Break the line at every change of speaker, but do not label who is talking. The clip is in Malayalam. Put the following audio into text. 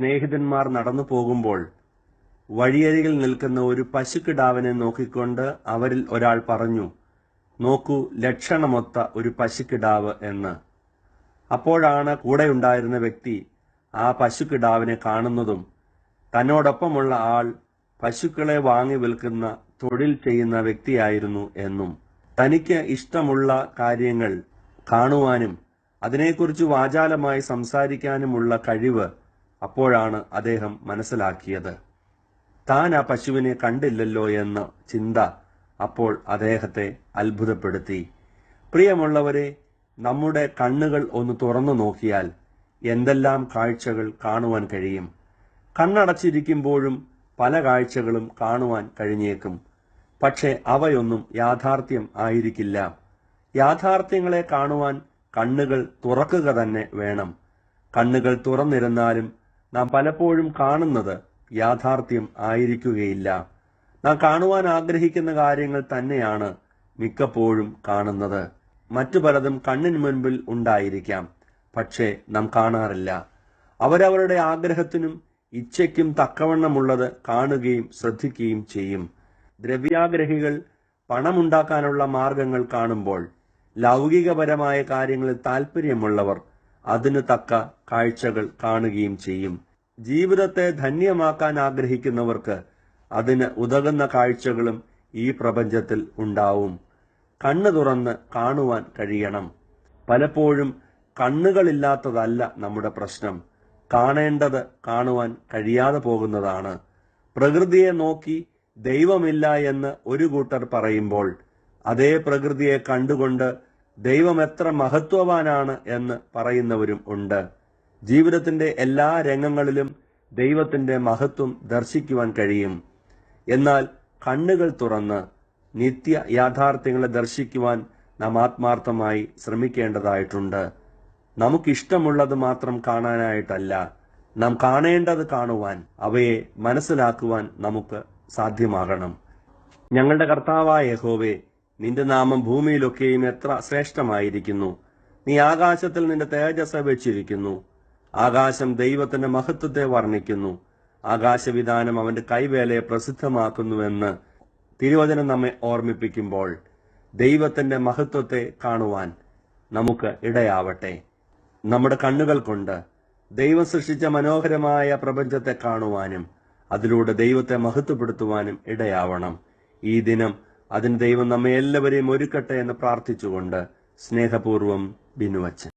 സ്നേഹിതന്മാർ നടന്നു പോകുമ്പോൾ വഴിയരികിൽ നിൽക്കുന്ന ഒരു പശുക്കിടാവിനെ നോക്കിക്കൊണ്ട് അവരിൽ ഒരാൾ പറഞ്ഞു നോക്കൂ ലക്ഷണമൊത്ത ഒരു പശുക്കിടാവ് എന്ന്. അപ്പോഴാണ് കൂടെയുണ്ടായിരുന്ന വ്യക്തി ആ പശുക്കിടാവിനെ കാണുന്നതും തന്നോടൊപ്പമുള്ള ആൾ പശുക്കളെ വാങ്ങി വിൽക്കുന്ന തൊഴിൽ ചെയ്യുന്ന വ്യക്തിയായിരുന്നു എന്നും തനിക്ക് ഇഷ്ടമുള്ള കാര്യങ്ങൾ കാണുവാനും അതിനെക്കുറിച്ച് വാചാലമായി സംസാരിക്കാനുമുള്ള കഴിവ് അപ്പോഴാണ് അദ്ദേഹം മനസ്സിലാക്കിയത്. താൻ ആ പശുവിനെ കണ്ടില്ലല്ലോ എന്ന ചിന്ത അപ്പോൾ അദ്ദേഹത്തെ അത്ഭുതപ്പെടുത്തി. പ്രിയമുള്ളവരെ നമ്മുടെ കണ്ണുകൾ ഒന്ന് തുറന്നു നോക്കിയാൽ എന്തെല്ലാം കാഴ്ചകൾ കാണുവാൻ കഴിയും? കണ്ണടച്ചിരിക്കുമ്പോഴും പല കാഴ്ചകളും കാണുവാൻ കഴിഞ്ഞേക്കും. പക്ഷേ അവയൊന്നും യാഥാർത്ഥ്യം ആയിരിക്കില്ല. യാഥാർത്ഥ്യങ്ങളെ കാണുവാൻ കണ്ണുകൾ തുറക്കുക തന്നെ വേണം. കണ്ണുകൾ തുറന്നിരുന്നാലും നാം പലപ്പോഴും കാണുന്നത് യാഥാർത്ഥ്യം ആയിരിക്കുകയില്ല. നാം കാണുവാൻ ആഗ്രഹിക്കുന്ന കാര്യങ്ങൾ തന്നെയാണ് മിക്കപ്പോഴും കാണുന്നത്. മറ്റു പലതും കണ്ണിന് മുൻപിൽ ഉണ്ടായിരിക്കാം പക്ഷേ നാം കാണാറില്ല. അവരവരുടെ ആഗ്രഹത്തിനും ഇച്ഛയ്ക്കും തക്കവണ്ണമുള്ളത് കാണുകയും ശ്രദ്ധിക്കുകയും ചെയ്യും. ദ്രവ്യാഗ്രഹികൾ പണമുണ്ടാക്കാനുള്ള മാർഗങ്ങൾ കാണുമ്പോൾ ലൗകികപരമായ കാര്യങ്ങളിൽ താല്പര്യമുള്ളവർ അതിന് തക്ക കാഴ്ചകൾ കാണുകയും ചെയ്യും. ജീവിതത്തെ ധന്യമാക്കാൻ ആഗ്രഹിക്കുന്നവർക്ക് അതിന് ഉതകുന്ന കാഴ്ചകളും ഈ പ്രപഞ്ചത്തിൽ ഉണ്ടാവും. കണ്ണു തുറന്ന് കാണുവാൻ കഴിയണം. പലപ്പോഴും കണ്ണുകളില്ലാത്തതല്ല നമ്മുടെ പ്രശ്നം. കാണേണ്ടത് കാണുവാൻ കഴിയാതെ പോകുന്നതാണ്. പ്രകൃതിയെ നോക്കി ദൈവമില്ല എന്ന് ഒരു കൂട്ടർ പറയുമ്പോൾ അതേ പ്രകൃതിയെ കണ്ടുകൊണ്ട് ദൈവം എത്ര മഹത്വവാനാണ് എന്ന് പറയുന്നവരും ഉണ്ട്. ജീവിതത്തിന്റെ എല്ലാ രംഗങ്ങളിലും ദൈവത്തിന്റെ മഹത്വം ദർശിക്കുവാൻ കഴിയും. എന്നാൽ കണ്ണുകൾ തുറന്ന് നിത്യ യാഥാർത്ഥ്യങ്ങളെ ദർശിക്കുവാൻ നാം ആത്മാർത്ഥമായി ശ്രമിക്കേണ്ടതായിട്ടുണ്ട്. നമുക്കിഷ്ടമുള്ളത് മാത്രം കാണാനായിട്ടല്ല നാം കാണേണ്ടത് കാണുവാൻ അവയെ മനസ്സിലാക്കുവാൻ നമുക്ക് സാധ്യമാകണം. ഞങ്ങളുടെ കർത്താവായ യഹോവേ നിന്റെ നാമം ഭൂമിയിലൊക്കെയും എത്ര ശ്രേഷ്ഠമായിരിക്കുന്നു. നീ ആകാശത്തിൽ നിന്റെ തേജസ് വെച്ചിരിക്കുന്നു. ആകാശം ദൈവത്തിന്റെ മഹത്വത്തെ വർണിക്കുന്നു. ആകാശവിധാനം അവന്റെ കൈവേലയെ പ്രസിദ്ധമാക്കുന്നുവെന്ന് തിരുവചനം നമ്മെ ഓർമ്മിപ്പിക്കുമ്പോൾ ദൈവത്തിന്റെ മഹത്വത്തെ കാണുവാൻ നമുക്ക് ഇടയാവട്ടെ. നമ്മുടെ കണ്ണുകൾ കൊണ്ട് ദൈവം സൃഷ്ടിച്ച മനോഹരമായ പ്രപഞ്ചത്തെ കാണുവാനും അതിലൂടെ ദൈവത്തെ മഹത്വപ്പെടുത്തുവാനും ഇടയാവണം. ഈ ദിനം അതിന് ദൈവം നമ്മെ എല്ലാവരെയും ഒരുക്കട്ടെ എന്ന് പ്രാർത്ഥിച്ചുകൊണ്ട് സ്നേഹപൂർവം ബിനുവച്ചൻ.